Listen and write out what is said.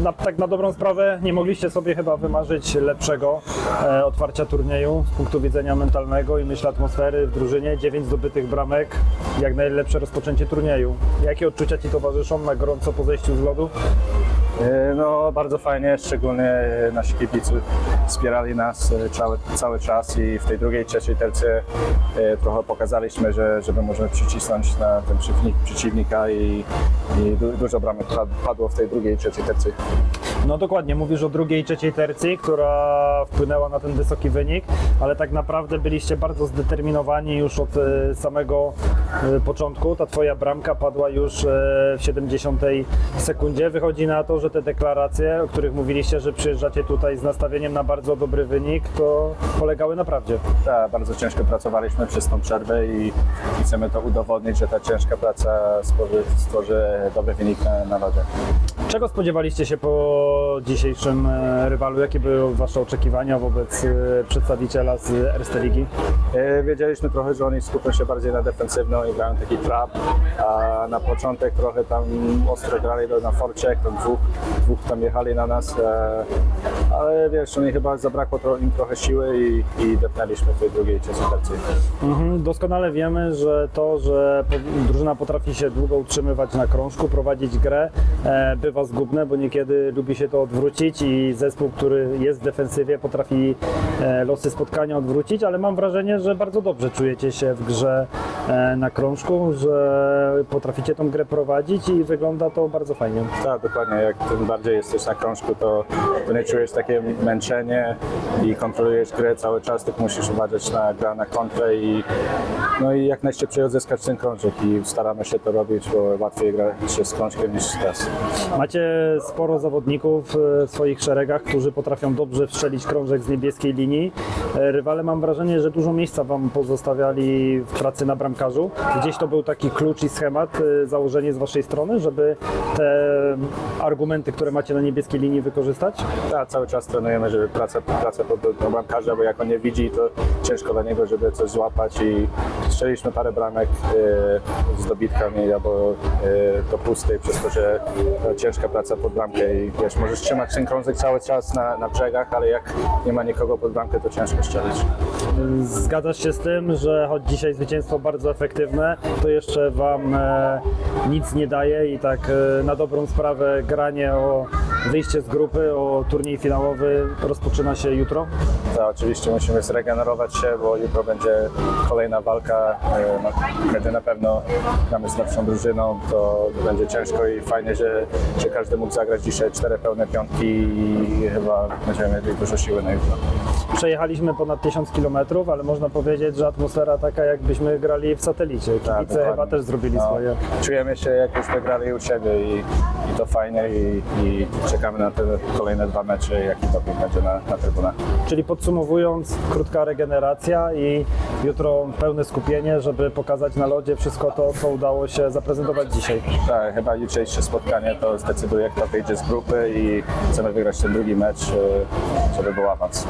na, tak na dobrą sprawę nie mogliście sobie chyba wymarzyć lepszego e, otwarcia turnieju z punktu widzenia mentalnego i myślę atmosfery w drużynie. 9 zdobytych bramek, jak najlepsze rozpoczęcie turnieju. Jakie odczucia Ci towarzyszą na gorąco po zejściu z lodu? E, No bardzo fajnie, szczególnie e, nasi kibicy wspierali nas e, cały, cały czas i w tej drugiej, trzeciej terce e, trochę pokazaliśmy, że, że my możemy przycisnąć na ten przeciwnik, przeciwnika i, i du, dużo bramek pad- padło w tej drugiej, trzeciej tercie. No dokładnie, mówisz o drugiej, trzeciej tercji, która wpłynęła na ten wysoki wynik, ale tak naprawdę byliście bardzo zdeterminowani już od samego początku. Ta twoja bramka padła już w 70 sekundzie. Wychodzi na to, że te deklaracje, o których mówiliście, że przyjeżdżacie tutaj z nastawieniem na bardzo dobry wynik, to polegały na prawdzie. Tak, bardzo ciężko pracowaliśmy przez tą przerwę i, chcemy to udowodnić, że ta ciężka praca stworzy, stworzy dobry wynik na, na lodzie. Czego spodziewaliście się po dzisiejszym e, rywalu? Jakie były Wasze oczekiwania wobec e, przedstawiciela z Erste Ligi? E, Wiedzieliśmy trochę, że oni skupią się bardziej na defensywną i grają taki trap, a na początek trochę tam ostro grali na forcie, tam dwóch, dwóch tam jechali na nas, e, ale wiesz, oni chyba zabrakło tro, im trochę siły i, i depnęliśmy w tej drugiej, tercji. Mhm, doskonale wiemy, że to, że drużyna potrafi się długo utrzymywać na krążku, prowadzić grę, e, bywa zgubne, bo niekiedy lubi się to odwrócić i zespół, który jest w defensywie, potrafi e, losy spotkania odwrócić, ale mam wrażenie, że bardzo dobrze czujecie się w grze na krążku, że potraficie tą grę prowadzić i wygląda to bardzo fajnie. Tak, dokładnie. Jak tym bardziej jesteś na krążku, to, nie czujesz takie męczenie i kontrolujesz grę cały czas, tylko musisz uważać na grę na kontrę i, no i jak najszybciej odzyskać ten krążek i staramy się to robić, bo łatwiej grać się z krążkiem niż teraz. Macie sporo zawodników e, w swoich szeregach, którzy potrafią dobrze strzelić krążek z niebieskiej linii. E, Rywale mam wrażenie, że dużo miejsca Wam pozostawiali w pracy na bramkarzu. Gdzieś to był taki klucz i schemat, e, założenie z Waszej strony, żeby te argumenty, które macie na niebieskiej linii wykorzystać? Tak, cały czas trenujemy, żeby praca, praca pod bramkarza, bo jak on nie widzi, to ciężko dla niego, żeby coś złapać i strzeliśmy parę bramek e, z dobitkami albo e, do pustej, przez to, że to ciężka praca pod bramkę i wiesz, możesz trzymać ten krążek cały czas na, na brzegach, ale jak nie ma nikogo pod bramkę, to ciężko strzelić. Zgadzasz się z tym, że choć dzisiaj zwycięstwo bardzo efektywne, to jeszcze Wam e, nic nie daje i tak e, na dobrą sprawę granie o wyjście z grupy, o turniej finałowy rozpoczyna się jutro. To oczywiście musimy zregenerować się, bo jutro będzie kolejna walka. e, No, będzie na pewno gramy z lepszą drużyną, to będzie ciężko i fajnie, że, że każdy mógł zagrać dzisiaj cztery pełne piątki i chyba będziemy mieli dużo siły na jutro. Przejechaliśmy ponad 1000 km, ale można powiedzieć, że atmosfera taka jakbyśmy grali w satelicie. Kibice Tak, chyba też zrobili No, swoje. Czujemy się jakbyśmy grali u siebie i, i to fajnie i, i czekamy na te kolejne dwa mecze, jaki doping będzie na, na trybunach. Czyli podsumowując, krótka regeneracja i jutro pełne skupienie, żeby pokazać na lodzie wszystko to, co udało się zaprezentować dzisiaj. Tak, chyba jutrzejsze spotkanie to zdecyduje, kto wyjdzie z grupy i chcemy wygrać ten drugi mecz, e, żeby był awans.